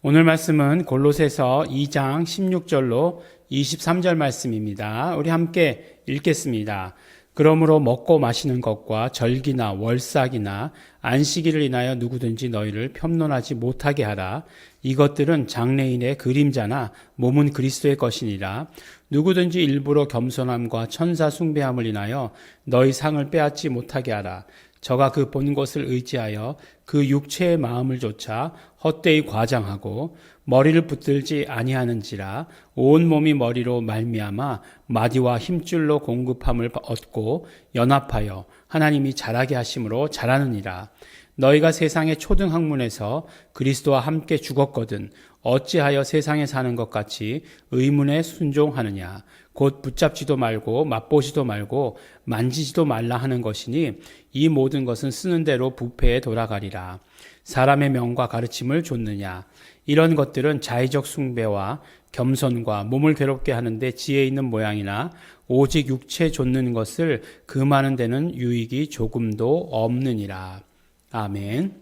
오늘 말씀은 골로새서 2장 16절로 23절 말씀입니다. 우리 함께 읽겠습니다. 그러므로 먹고 마시는 것과 절기나 월삭이나 안식일을 인하여 누구든지 너희를 편론하지 못하게 하라. 이것들은 장래인의 그림자나 몸은 그리스도의 것이니라. 누구든지 일부러 겸손함과 천사 숭배함을 인하여 너희 상을 빼앗지 못하게 하라. 저가 그 본 것을 의지하여 그 육체의 마음을 조차 헛되이 과장하고 머리를 붙들지 아니하는지라 온 몸이 머리로 말미암아 마디와 힘줄로 공급함을 얻고 연합하여 하나님이 자라게 하심으로 자라느니라. 너희가 세상의 초등 학문에서 그리스도와 함께 죽었거든 어찌하여 세상에 사는 것 같이 의문에 순종하느냐 곧 붙잡지도 말고 맛보지도 말고 만지지도 말라 하는 것이니 이 모든 것은 쓰는 대로 부패에 돌아가리라 사람의 명과 가르침을 줬느냐 이런 것들은 자의적 숭배와 겸손과 몸을 괴롭게 하는데 지혜 있는 모양이나 오직 육체 좇는 것을 금하는 데는 유익이 조금도 없느니라. 아멘.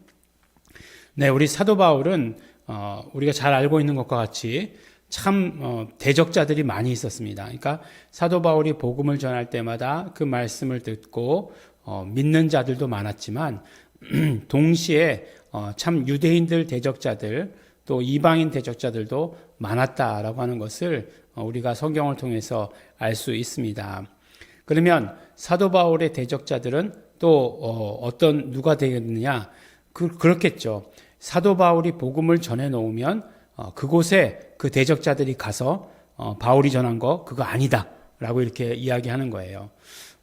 네, 우리 사도 바울은 어, 우리가 잘 알고 있는 것과 같이 참 어, 대적자들이 많이 있었습니다. 그러니까 사도 바울이 복음을 전할 때마다 그 말씀을 듣고 어, 믿는 자들도 많았지만 동시에 어, 참 유대인들 대적자들 또 이방인 대적자들도 많았다라고 하는 것을 어, 우리가 성경을 통해서 알 수 있습니다. 그러면 사도 바울의 대적자들은 또 어, 떤 누가 되겠느냐? 그, 그렇겠죠. 사도 바울이 복음을 전해 놓으면 어, 그곳에 그 대적자들이 가서 어, 바울이 전한 거 그거 아니다라고 이렇게 이야기하는 거예요.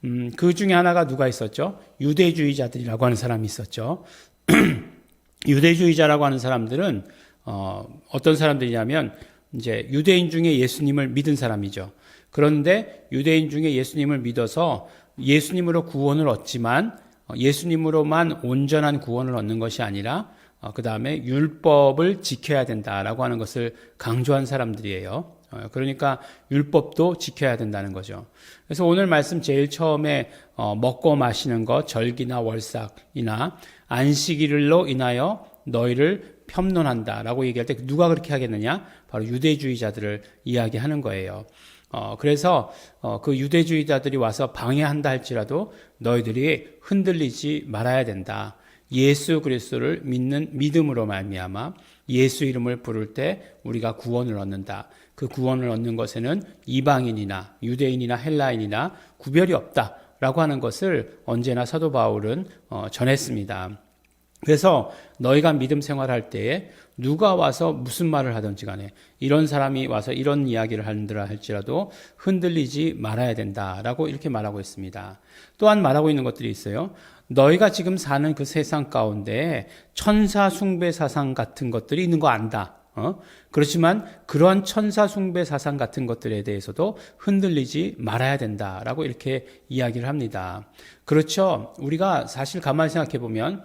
음, 그 중에 하나가 누가 있었죠? 유대주의자들이라고 하는 사람이 있었죠. 유대주의자라고 하는 사람들은 어, 어떤 사람들이냐면 이제 유대인 중에 예수님을 믿은 사람이죠. 그런데 유대인 중에 예수님을 믿어서 예수님으로 구원을 얻지만 어, 예수님으로만 온전한 구원을 얻는 것이 아니라 그 다음에 율법을 지켜야 된다라고 하는 것을 강조한 사람들이에요. 어, 그러니까 율법도 지켜야 된다는 거죠. 그래서 오늘 말씀 제일 처음에 어, 먹고 마시는 것, 절기나 월삭이나 안식일로 인하여 너희를 편론한다라고 얘기할 때 누가 그렇게 하겠느냐? 바로 유대주의자들을 이야기하는 거예요. 어, 그래서 어, 그 유대주의자들이 와서 방해한다 할지라도 너희들이 흔들리지 말아야 된다. 예수 그리스도를 믿는 믿음으로 말미암아 예수 이름을 부를 때 우리가 구원을 얻는다. 그 구원을 얻는 것에는 이방인이나 유대인이나 헬라인이나 구별이 없다라고 하는 것을 언제나 사도 바울은 어, 전했습니다. 그래서 너희가 믿음 생활할 때에 누가 와서 무슨 말을 하든지 간에 이런 사람이 와서 이런 이야기를 한들라 할지라도 흔들리지 말아야 된다라고 이렇게 말하고 있습니다. 또한 말하고 있는 것들이 있어요. 너희가 지금 사는 그 세상 가운데 천사 숭배 사상 같은 것들이 있는 거 안다. 어? 그렇지만 그러한 천사 숭배 사상 같은 것들에 대해서도 흔들리지 말아야 된다라고 이렇게 이야기를 합니다. 그렇죠. 우리가 사실 가만히 생각해 보면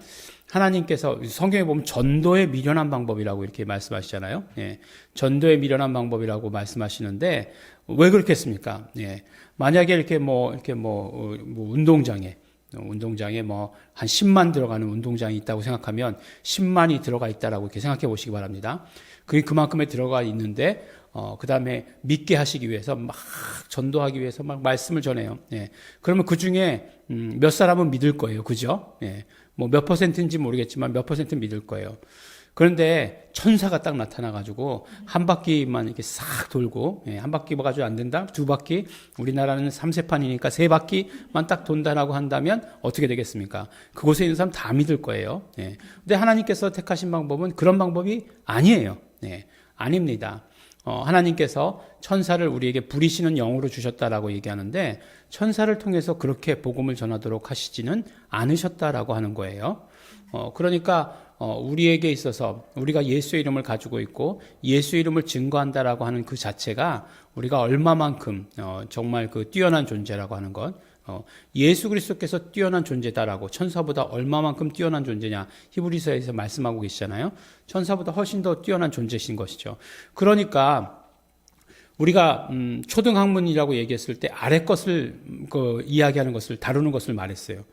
하나님께서 성경에 보면 전도에 미련한 방법이라고 이렇게 말씀하시잖아요. 예. 전도에 미련한 방법이라고 말씀하시는데 왜 그렇겠습니까? 예. 만약에 이렇게 뭐 이렇게 뭐, 어, 뭐 운동장에 운동장에 뭐 한 10만 들어가는 운동장이 있다고 생각하면 10만이 들어가 있다라고 이렇게 생각해 보시기 바랍니다. 그게 그만큼에 들어가 있는데 어, 그 다음에 믿게 하시기 위해서 막 전도하기 위해서 막 말씀을 전해요. 예. 그러면 그 중에, 음, 몇 사람은 믿을 거예요. 그죠? 예. 뭐 몇 퍼센트인지 모르겠지만 몇 퍼센트 믿을 거예요. 그런데 천사가 딱 나타나가지고 한 바퀴만 이렇게 싹 돌고 예, 한 바퀴 가지고 안 된다 두 바퀴 우리나라는 3세판이니까 세 바퀴만 딱 돈다라고 한다면 어떻게 되겠습니까? 그곳에 있는 사람 다 믿을 거예요. 예. 근데 하나님께서 택하신 방법은 그런 방법이 아니에요. 예. 아닙니다. 어, 하나님께서 천사를 우리에게 부리시는 영으로 주셨다라고 얘기하는데 천사를 통해서 그렇게 복음을 전하도록 하시지는 않으셨다라고 하는 거예요. 어, 그러니까 어, 우리에게 있어서 우리가 예수의 이름을 가지고 있고 예수 이름을 증거한다라고 하는 그 자체가 우리가 얼마만큼 어, 정말 그 뛰어난 존재라고 하는 것. 어, 예수 그리스도께서 뛰어난 존재다라고 천사보다 얼마만큼 뛰어난 존재냐 히브리서에서 말씀하고 계시잖아요. 천사보다 훨씬 더 뛰어난 존재신 것이죠. 그러니까 우리가 음, 초등학문이라고 얘기했을 때 아래 것을 그, 이야기하는 것을 다루는 것을 말했어요.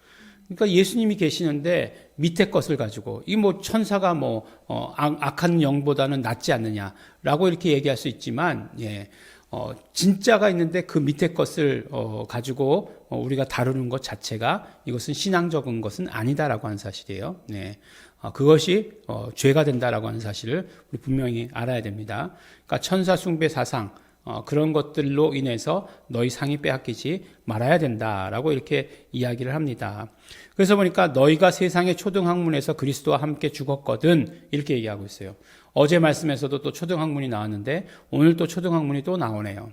그러니까 예수님이 계시는데 밑에 것을 가지고 이 뭐 천사가 뭐 어, 악- 악한 영보다는 낫지 않느냐라고 이렇게 얘기할 수 있지만 예. 어, 진짜가 있는데 그 밑에 것을 어, 가지고 어, 우리가 다루는 것 자체가 이것은 신앙적인 것은 아니다라고 하는 사실이에요. 네. 어, 그것이 어, 죄가 된다라고 하는 사실을 우리 분명히 알아야 됩니다. 그러니까 천사 숭배 사상 어, 그런 것들로 인해서 너희 상이 빼앗기지 말아야 된다라고 이렇게 이야기를 합니다. 그래서 보니까 너희가 세상의 초등학문에서 그리스도와 함께 죽었거든 이렇게 얘기하고 있어요. 어제 말씀에서도 또 초등학문이 나왔는데 오늘 또 초등학문이 또 나오네요.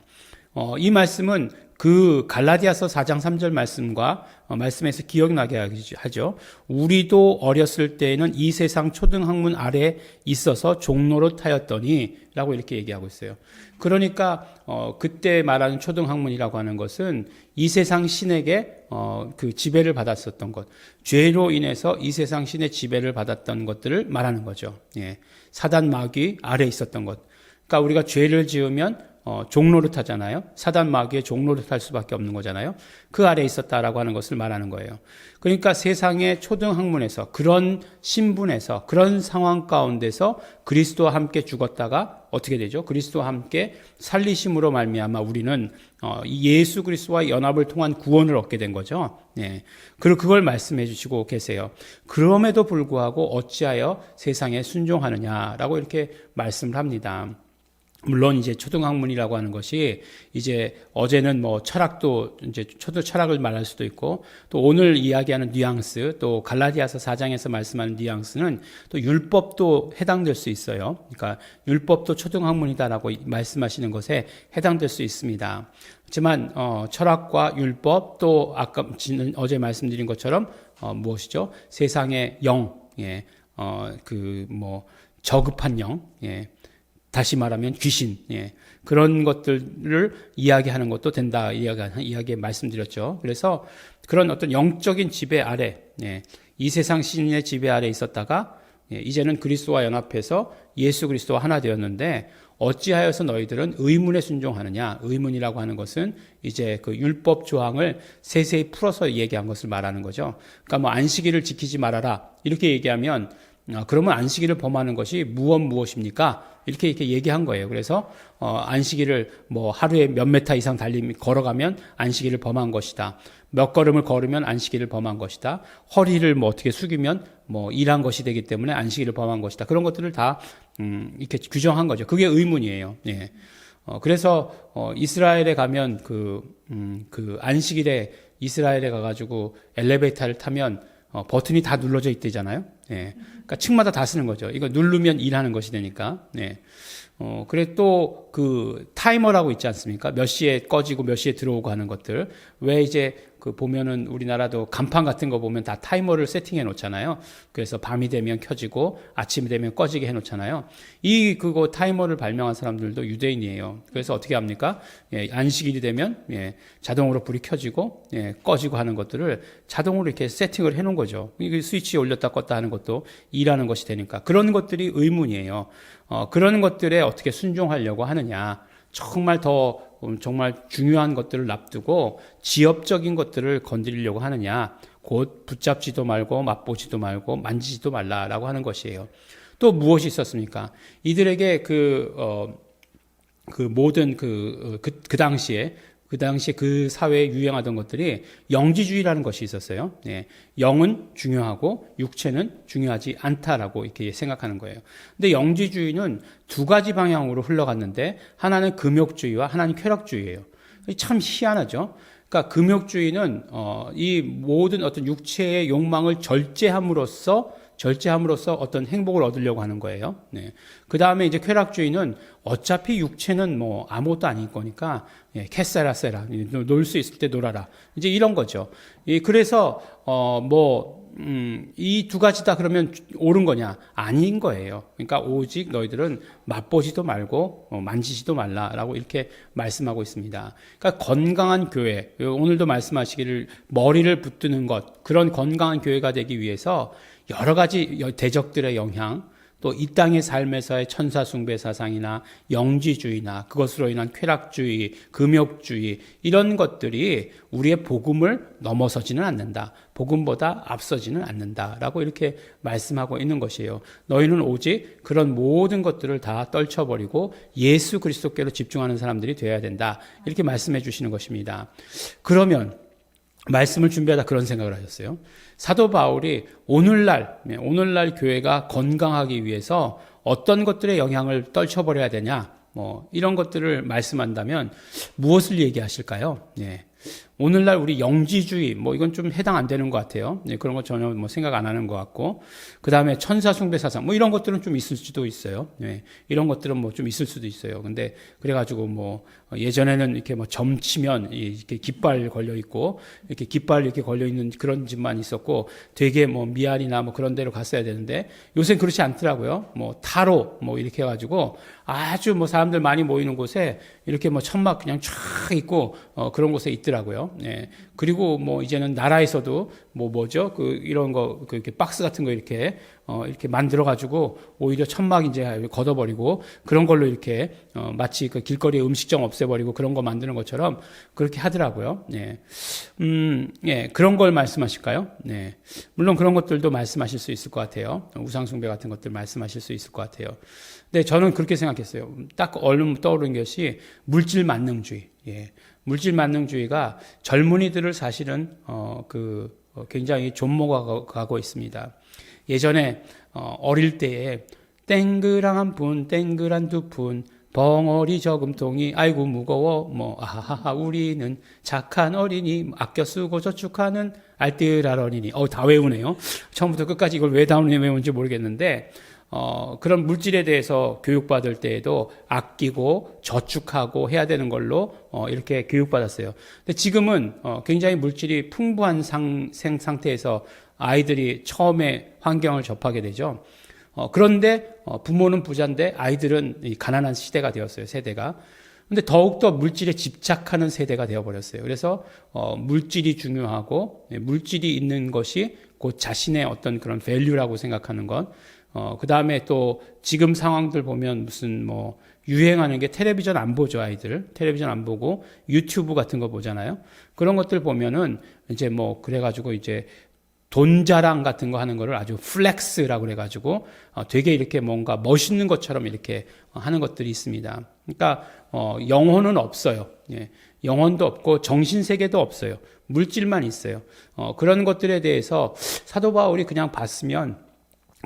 어, 이 말씀은 그 갈라디아서 4장 3절 말씀과 어, 말씀에서 기억나게 하죠. 우리도 어렸을 때에는 이 세상 초등학문 아래 있어서 종로릇하였더니 라고 이렇게 얘기하고 있어요. 그러니까 어, 그때 말하는 초등학문이라고 하는 것은 이 세상 신에게 어, 그 지배를 받았었던 것, 죄로 인해서 이 세상 신의 지배를 받았던 것들을 말하는 거죠. 예. 사단 마귀 아래 있었던 것. 그러니까 우리가 죄를 지으면 어, 종로를 타잖아요. 사단 마귀의 종로를 탈 수밖에 없는 거잖아요. 그 아래 있었다라고 하는 것을 말하는 거예요. 그러니까 세상의 초등 학문에서 그런 신분에서 그런 상황 가운데서 그리스도와 함께 죽었다가 어떻게 되죠? 그리스도와 함께 살리심으로 말미암아 우리는 어, 예수 그리스도와 연합을 통한 구원을 얻게 된 거죠. 예. 그리고 그걸 말씀해 주시고 계세요. 그럼에도 불구하고 어찌하여 세상에 순종하느냐라고 이렇게 말씀을 합니다. 물론 이제 초등학문이라고 하는 것이 이제 어제는 뭐 철학도 이제 초등 철학을 말할 수도 있고 또 오늘 이야기하는 뉘앙스 또 갈라디아서 4장에서 말씀하는 뉘앙스는 또 율법도 해당될 수 있어요. 그러니까 율법도 초등학문이다라고 말씀하시는 것에 해당될 수 있습니다. 하지만 어, 철학과 율법 또 아까 어제 말씀드린 것처럼 어, 무엇이죠? 세상의 영, 예, 어, 그 뭐 저급한 영, 예. 다시 말하면 귀신, 예. 그런 것들을 이야기하는 것도 된다. 이야기, 이야기 말씀드렸죠. 그래서 그런 어떤 영적인 지배 아래, 예. 이 세상 신의 지배 아래 있었다가, 예. 이제는 그리스도와 연합해서 예수 그리스도와 하나 되었는데, 어찌하여서 너희들은 의문에 순종하느냐? 의문이라고 하는 것은 이제 그 율법 조항을 세세히 풀어서 얘기한 것을 말하는 거죠. 그러니까 뭐 안식일을 지키지 말아라. 이렇게 얘기하면, 아, 그러면 안식일을 범하는 것이 무엇 무엇입니까? 이렇게 이렇게 얘기한 거예요. 그래서 어, 안식일을 뭐 하루에 몇 메타 이상 달림 걸어가면 안식일을 범한 것이다. 몇 걸음을 걸으면 안식일을 범한 것이다. 허리를 뭐 어떻게 숙이면 뭐 일한 것이 되기 때문에 안식일을 범한 것이다. 그런 것들을 다 음, 이렇게 규정한 거죠. 그게 의문이에요. 예. 어, 그래서 어, 이스라엘에 가면 그, 음, 그 안식일에 이스라엘에 가가지고 엘리베이터를 타면 어, 버튼이 다 눌러져 있대잖아요. 예. 그러니까 층마다 다 쓰는 거죠. 이거 누르면 일하는 것이 되니까. 예. 어, 그래 또 그 타이머라고 있지 않습니까? 몇 시에 꺼지고 몇 시에 들어오고 하는 것들. 왜 이제 그 보면은 우리나라도 간판 같은 거 보면 다 타이머를 세팅해 놓잖아요. 그래서 밤이 되면 켜지고 아침이 되면 꺼지게 해 놓잖아요. 이 그거 타이머를 발명한 사람들도 유대인이에요. 그래서 어떻게 합니까? 예, 안식일이 되면 예, 자동으로 불이 켜지고 예, 꺼지고 하는 것들을 자동으로 이렇게 세팅을 해 놓은 거죠. 이 스위치 올렸다 껐다 하는 것도 일하는 것이 되니까 그런 것들이 의문이에요. 어, 그런 것들에 어떻게 순종하려고 하느냐. 정말 더 음, 정말 중요한 것들을 납두고 지엽적인 것들을 건드리려고 하느냐. 곧 붙잡지도 말고 맛보지도 말고 만지지도 말라라고 하는 것이에요. 또 무엇이 있었습니까? 이들에게 그, 어, 그 모든 그, 어, 그, 그 당시에 그 당시에 그 사회에 유행하던 것들이 영지주의라는 것이 있었어요. 예, 영은 중요하고 육체는 중요하지 않다라고 이렇게 생각하는 거예요. 근데 영지주의는 두 가지 방향으로 흘러갔는데 하나는 금욕주의와 하나는 쾌락주의예요. 참 희한하죠. 그러니까 금욕주의는 어, 이 모든 어떤 육체의 욕망을 절제함으로써 절제함으로써 어떤 행복을 얻으려고 하는 거예요. 네. 그 다음에 이제 쾌락주의는 어차피 육체는 뭐 아무것도 아닌 거니까 예, 캐세라 세라 놀 수 있을 때 놀아라 이제 이런 거죠. 이 그래서 어뭐 음, 이 두 가지 다 그러면 옳은 거냐? 아닌 거예요. 그러니까 오직 너희들은 맛보지도 말고 어, 만지지도 말라라고 이렇게 말씀하고 있습니다. 그러니까 건강한 교회, 오늘도 말씀하시기를 머리를 붙드는 것, 그런 건강한 교회가 되기 위해서 여러 가지 대적들의 영향, 또 이 땅의 삶에서의 천사 숭배 사상이나 영지주의나 그것으로 인한 쾌락주의, 금욕주의 이런 것들이 우리의 복음을 넘어서지는 않는다. 복음보다 앞서지는 않는다라고 이렇게 말씀하고 있는 것이에요. 너희는 오직 그런 모든 것들을 다 떨쳐버리고 예수 그리스도께로 집중하는 사람들이 되어야 된다. 이렇게 말씀해 주시는 것입니다. 그러면 말씀을 준비하다 그런 생각을 하셨어요. 사도 바울이 오늘날, 네, 오늘날 교회가 건강하기 위해서 어떤 것들의 영향을 떨쳐버려야 되냐, 뭐, 이런 것들을 말씀한다면 무엇을 얘기하실까요? 네. 오늘날 우리 영지주의, 뭐, 이건 좀 해당 안 되는 것 같아요. 네, 그런 거 전혀 뭐 생각 안 하는 것 같고. 그 다음에 천사 숭배 사상, 뭐 이런 것들은 좀 있을 수도 있어요. 네, 이런 것들은 뭐 좀 있을 수도 있어요. 근데 그래가지고 뭐 예전에는 이렇게 뭐 점치면 이렇게 깃발 걸려 있고, 이렇게 깃발 이렇게 걸려 있는 그런 집만 있었고, 되게 뭐 미알이나 뭐 그런 데로 갔어야 되는데, 요새는 그렇지 않더라고요. 뭐 타로 뭐 이렇게 해가지고 아주 뭐 사람들 많이 모이는 곳에 이렇게 뭐 천막 그냥 쫙 있고, 어, 그런 곳에 있더라고요. 예. 그리고 뭐 이제는 나라에서도 뭐 뭐죠? 그 이런 거, 그 이렇게 박스 같은 거 이렇게, 어, 이렇게 만들어가지고 오히려 천막 이제 걷어버리고 그런 걸로 이렇게, 어, 마치 그 길거리에 음식점 없애버리고 그런 거 만드는 것처럼 그렇게 하더라고요. 예. 음, 예. 그런 걸 말씀하실까요? 네. 물론 그런 것들도 말씀하실 수 있을 것 같아요. 우상숭배 같은 것들 말씀하실 수 있을 것 같아요. 근데 저는 그렇게 생각했어요. 딱 얼른 떠오르는 것이 물질 만능주의. 예. 물질 만능주의가 젊은이들을 사실은 어 그 굉장히 존모가고 있습니다. 예전에 어 어릴 때에 땡그랑한 분, 땡그란 두 푼, 벙어리 저금통이 아이고 무거워 뭐 아하하 우리는 착한 어린이 아껴 쓰고 저축하는 알뜰할 어린이 어 다 외우네요. 처음부터 끝까지 이걸 왜 다운에 외운지 모르겠는데 어, 그런 물질에 대해서 교육받을 때에도 아끼고 저축하고 해야 되는 걸로 어, 이렇게 교육받았어요. 근데 지금은 어, 굉장히 물질이 풍부한 상, 생 상태에서 아이들이 처음에 환경을 접하게 되죠. 어, 그런데 어, 부모는 부자인데 아이들은 이 가난한 시대가 되었어요. 세대가. 근데 더욱더 물질에 집착하는 세대가 되어버렸어요. 그래서 어, 물질이 중요하고 네, 물질이 있는 것이 곧 자신의 어떤 그런 밸류라고 생각하는 것. 어, 그 다음에 또 지금 상황들 보면 무슨 뭐 유행하는 게 텔레비전 안 보죠, 아이들. 텔레비전 안 보고 유튜브 같은 거 보잖아요. 그런 것들 보면은 이제 뭐 그래가지고 이제 돈 자랑 같은 거 하는 거를 아주 플렉스라고 그래가지고 어, 되게 이렇게 뭔가 멋있는 것처럼 이렇게 하는 것들이 있습니다. 그러니까 어, 영혼은 없어요. 예. 영혼도 없고 정신 세계도 없어요. 물질만 있어요. 어, 그런 것들에 대해서 사도 바울이 그냥 봤으면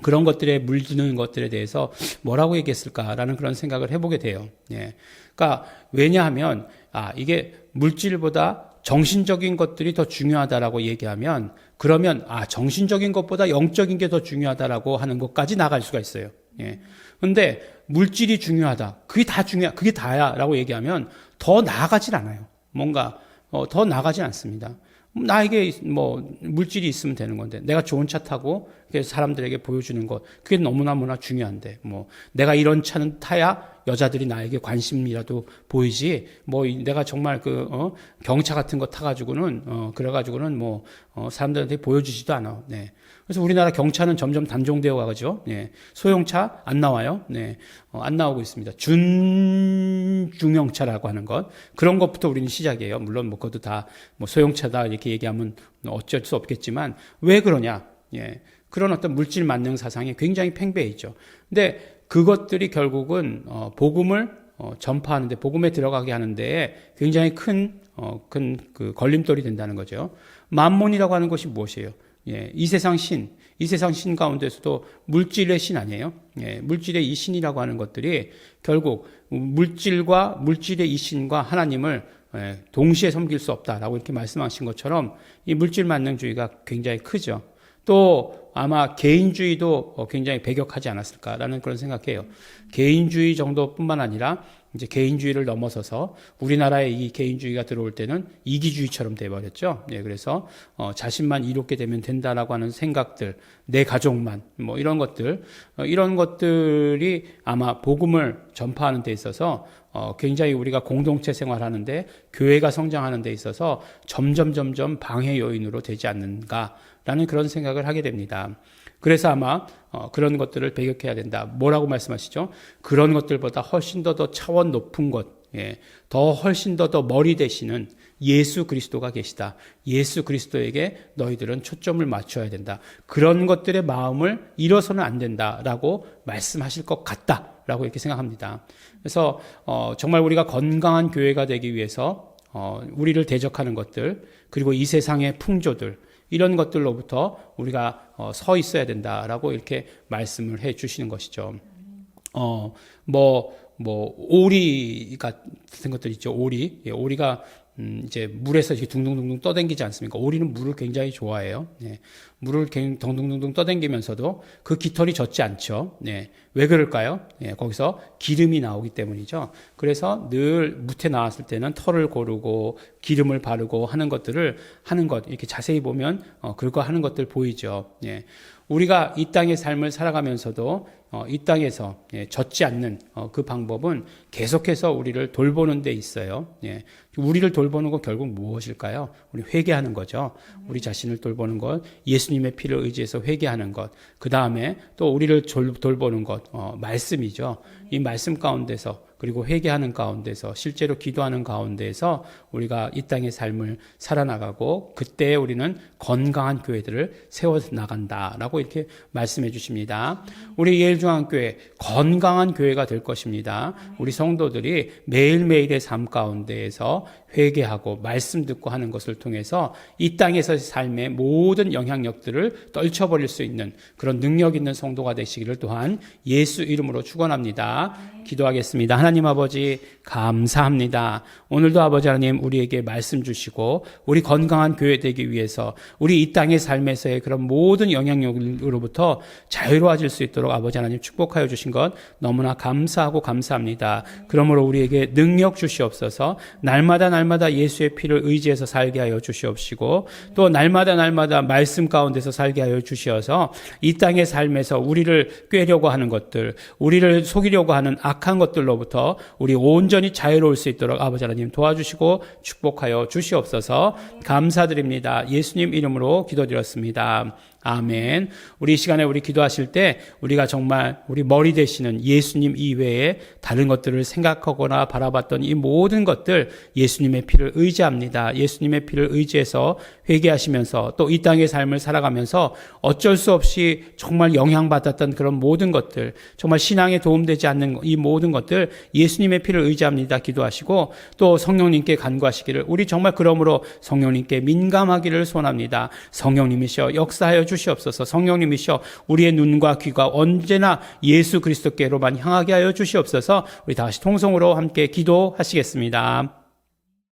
그런 것들에 물드는 것들에 대해서 뭐라고 얘기했을까라는 그런 생각을 해보게 돼요. 예. 그러니까 왜냐하면 아 이게 물질보다 정신적인 것들이 더 중요하다라고 얘기하면 그러면 아 정신적인 것보다 영적인 게 더 중요하다라고 하는 것까지 나갈 수가 있어요. 예. 근데 물질이 중요하다. 그게 다 중요, 그게 다야라고 얘기하면 더 나아가질 않아요. 뭔가 어, 더 나가지 않습니다. 나에게 뭐 물질이 있으면 되는 건데 내가 좋은 차 타고 사람들에게 보여주는 것 그게 너무나무나 중요한데 뭐 내가 이런 차는 타야 여자들이 나에게 관심이라도 보이지 뭐 내가 정말 그 어, 경차 같은 거 타가지고는 어, 그래가지고는 뭐 어, 사람들한테 보여주지도 않아. 네. 그래서 우리나라 경차는 점점 단종되어 가죠. 네. 소형차 안 나와요. 네. 어, 안 나오고 있습니다. 준중형차라고 하는 것 그런 것부터 우리는 시작이에요. 물론 뭐 그것도 다 뭐 소형차다 이렇게 얘기하면 어쩔 수 없겠지만 왜 그러냐? 예. 그런 어떤 물질 만능 사상이 굉장히 팽배해 있죠. 근데 그것들이 결국은 어, 복음을 어, 전파하는데 복음에 들어가게 하는데 굉장히 큰 어, 큰그 걸림돌이 된다는 거죠. 만몬이라고 하는 것이 무엇이에요? 예, 이 세상 신, 이 세상 신 가운데서도 물질의 신 아니에요? 예, 물질의 이 신이라고 하는 것들이 결국 물질과 물질의 이 신과 하나님을 예, 동시에 섬길 수 없다라고 이렇게 말씀하신 것처럼 이 물질 만능주의가 굉장히 크죠. 또 아마 개인주의도 어, 굉장히 배격하지 않았을까라는 그런 생각해요. 개인주의 정도뿐만 아니라 이제 개인주의를 넘어서서 우리나라에 이 개인주의가 들어올 때는 이기주의처럼 돼버렸죠. 네, 그래서 어, 자신만 이롭게 되면 된다라고 하는 생각들, 내 가족만 뭐 이런 것들 어, 이런 것들이 아마 복음을 전파하는 데 있어서 어, 굉장히 우리가 공동체 생활하는데 교회가 성장하는 데 있어서 점점 점점 방해 요인으로 되지 않는가 라는 그런 생각을 하게 됩니다. 그래서 아마 어, 그런 것들을 배격해야 된다. 뭐라고 말씀하시죠? 그런 것들보다 훨씬 더 더 차원 높은 것, 예, 더 훨씬 더 더 머리 되시는 예수 그리스도가 계시다. 예수 그리스도에게 너희들은 초점을 맞춰야 된다. 그런 것들의 마음을 잃어서는 안 된다라고 말씀하실 것 같다라고 이렇게 생각합니다. 그래서 어, 정말 우리가 건강한 교회가 되기 위해서 어, 우리를 대적하는 것들 그리고 이 세상의 풍조들 이런 것들로부터 우리가 어, 서 있어야 된다라고 이렇게 말씀을 해 주시는 것이죠. 어, 뭐, 뭐, 오리 같은 것들 있죠. 오리. 예, 오리가, 음, 이제 물에서 이렇게 둥둥둥둥 떠댕기지 않습니까? 오리는 물을 굉장히 좋아해요. 예, 물을 덩둥둥둥 떠댕기면서도 그 깃털이 젖지 않죠. 예, 왜 그럴까요? 예, 거기서 기름이 나오기 때문이죠. 그래서 늘 무태 나왔을 때는 털을 고르고 기름을 바르고 하는 것들을 하는 것, 이렇게 자세히 보면, 어, 그거 하는 것들 보이죠. 예. 우리가 이 땅의 삶을 살아가면서도 어, 이 땅에서 예, 젖지 않는 어, 그 방법은 계속해서 우리를 돌보는 데 있어요. 예, 우리를 돌보는 건 결국 무엇일까요? 우리 회개하는 거죠. 우리 자신을 돌보는 것, 예수님의 피를 의지해서 회개하는 것, 그 다음에 또 우리를 졸- 돌보는 것, 어, 말씀이죠. 이 말씀 가운데서 그리고 회개하는 가운데서 실제로 기도하는 가운데서 우리가 이 땅의 삶을 살아나가고 그때 우리는 건강한 교회들을 세워 나간다라고 이렇게 말씀해 주십니다. 우리 예일중앙교회 건강한 교회가 될 것입니다. 우리 성도들이 매일매일의 삶 가운데에서 회개하고 말씀 듣고 하는 것을 통해서 이 땅에서의 삶의 모든 영향력들을 떨쳐버릴 수 있는 그런 능력 있는 성도가 되시기를 또한 예수 이름으로 축원합니다. 기도하겠습니다. 하나님 아버지 감사합니다. 오늘도 아버지 하나님 우리에게 말씀 주시고 우리 건강한 교회 되기 위해서 우리 이 땅의 삶에서의 그런 모든 영향력으로부터 자유로워질 수 있도록 아버지 하나님 축복하여 주신 것 너무나 감사하고 감사합니다. 그러므로 우리에게 능력 주시옵소서 날마다 날마다 예수의 피를 의지해서 살게 하여 주시옵시고 또 날마다 날마다 말씀 가운데서 살게 하여 주시어서 이 땅의 삶에서 우리를 꿰려고 하는 것들, 우리를 속이려고 하는 악한 것들로부터 우리 온전히 자유로울 수 있도록 아버지 하나님 도와주시고 축복하여 주시옵소서 감사드립니다. 예수님 이름으로 기도드렸습니다. 아멘. 우리 이 시간에 우리 기도하실 때 우리가 정말 우리 머리 되시는 예수님 이외에 다른 것들을 생각하거나 바라봤던 이 모든 것들 예수님의 피를 의지합니다. 예수님의 피를 의지해서 회개하시면서 또 이 땅의 삶을 살아가면서 어쩔 수 없이 정말 영향받았던 그런 모든 것들, 정말 신앙에 도움되지 않는 이 모든 것들 예수님의 피를 의지합니다. 기도하시고 또 성령님께 간구하시기를 우리 정말 그러므로 성령님께 민감하기를 소원합니다. 성령님이시여 역사하여 주시옵소서. 성령님이시여 우리의 눈과 귀가 언제나 예수 그리스도께로만 향하게 하여 주시옵소서. 우리 다시 통성으로 함께 기도하시겠습니다.